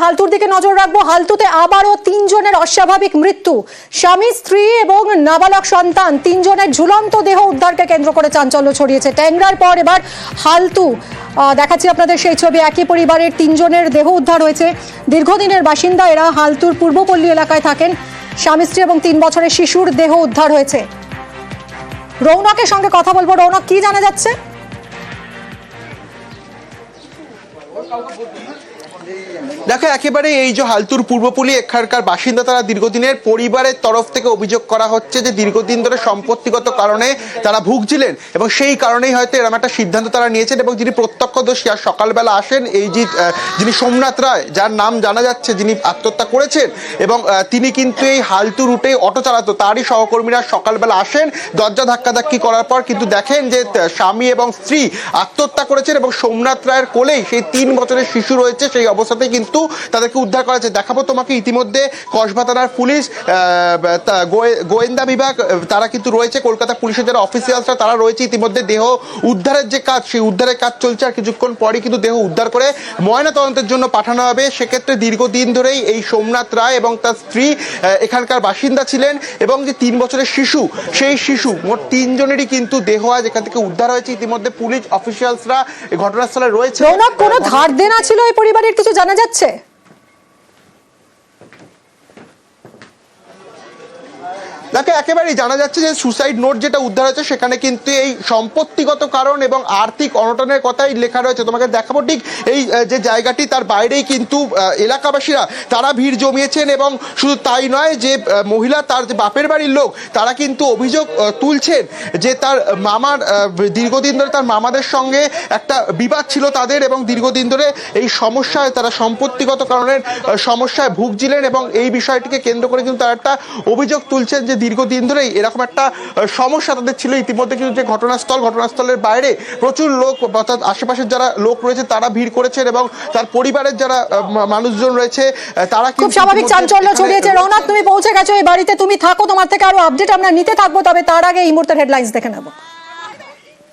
হালতুর দিকে নজর রাখব। হালতুতে আবারও তিনজনের অস্বাভাবিক মৃত্যু। স্বামী, স্ত্রী এবং নাবালক সন্তান, তিনজনের ঝুলন্ত দেহ উদ্ধারকে কেন্দ্র করে চাঞ্চল্য ছড়িয়েছে। ট্যাংরার পর এবার হালতু। দেখাচ্ছি আপনাদের সেই ছবি। একই পরিবারের তিনজনের দেহ উদ্ধার হয়েছে। দীর্ঘদিনের বাসিন্দা এরা হালতুর পূর্বপল্লী এলাকায় থাকেন। স্বামী, স্ত্রী এবং তিন বছরের শিশুর দেহ উদ্ধার হয়েছে। রৌনকের সঙ্গে কথা বলব। রৌনক, কি জানা যাচ্ছে? দেখো একেবারে এই যে হালতুর পূর্বপুলি এখানকার বাসিন্দা তারা দীর্ঘদিনের পরিবারের তরফ থেকে অভিযোগ করা হচ্ছে যে দীর্ঘদিন ধরে সম্পত্তিগত কারণে তারা ভুগছিলেন এবং সেই কারণেই হয়তো এরকম একটা সিদ্ধান্ত তারা নিয়েছেন এবং যিনি প্রত্যক্ষদর্শী আর সকালবেলা আসেন এই যে যিনি সোমনাথ রায়, যার নাম জানা যাচ্ছে যিনি আত্মহত্যা করেছেন এবং তিনি কিন্তু এই হালতু রুটে অটো চালাতো। তারই সহকর্মীরা সকালবেলা আসেন, দরজা ধাক্কাধাক্কি করার পর কিন্তু দেখেন যে স্বামী এবং স্ত্রী আত্মহত্যা করেছেন এবং সোমনাথ রায়ের কোলেই সেই তিন বছরের শিশু রয়েছে, সেই অবস্থাতেই কিন্তু তাদেরকে উদ্ধার করা হয়েছে। দেখাবো তোমাকে ইতিমধ্যে কসবা থানার পুলিশ গোয়েন্দা বিভাগ তারা কিন্তু রয়েছে। কলকাতা পুলিশের যারা অফিসিয়ালসরা তারা রয়েছে ইতিমধ্যে দেহ উদ্ধারের যে কাজ, সেই উদ্ধারের কাজ চলছে আর কিছুক্ষণ পরই কিন্তু দেহ উদ্ধার করে ময়না তদন্তের জন্য পাঠানো হবে। সেক্ষেত্রে দীর্ঘদিন ধরেই এই সোমনাথ রায় এবং তার স্ত্রী এখানকার বাসিন্দা ছিলেন এবং যে তিন বছরের শিশু, সেই শিশু, মোট তিনজনেরই কিন্তু দেহ আজ এখান থেকে উদ্ধার হয়েছে। ইতিমধ্যে পুলিশ অফিসিয়ালসরা ঘটনাস্থলে রয়েছে। কোনো ধার দেনা ছিল এই পরিবারের কিছু জানা যাচ্ছে? দেখো, একেবারেই জানা যাচ্ছে যে সুসাইড নোট যেটা উদ্ধার হয়েছে, সেখানে কিন্তু এই সম্পত্তিগত কারণ এবং আর্থিক অনটনের কথাই লেখা রয়েছে। তোমাকে দেখাবো ঠিক এই যে জায়গাটি, তার বাইরেই কিন্তু এলাকাবাসীরা তারা ভিড় জমিয়েছেন এবং শুধু তাই নয় যে মহিলা, তার যে বাপের বাড়ির লোক, তারা কিন্তু অভিযোগ তুলছেন যে তার মামার দীর্ঘদিন ধরে তার মামাদের সঙ্গে একটা বিবাদ ছিল তাদের এবং দীর্ঘদিন ধরে এই সমস্যায় তারা সম্পত্তিগত কারণের সমস্যায় ভুগছিলেন এবং এই বিষয়টিকে কেন্দ্র করে কিন্তু তারা একটা অভিযোগ তুলছেন যে দীর্ঘদিন ধরেই এরকম একটা সমস্যা তাদের ছিল। ইতিমধ্যে কিন্তু যে ঘটনাস্থল ঘটনাস্থলের বাইরে প্রচুর লোক অর্থাৎ আশেপাশের যারা লোক রয়েছে তারা ভিড় করেছেন এবং তার পরিবারের যারা মানুষজন রয়েছে তারা খুব কিন্তু স্বাভাবিক চাঞ্চল্য ছড়িয়েছে। রয়েছে। তুমি পৌঁছে গেছো এই বাড়িতে। তুমি থাকো তোমার থেকে আরও আপডেট আমরা নিতে থাকব তবে তার আগে এই মুহূর্তের হেডলাইন্স দেখে নেব।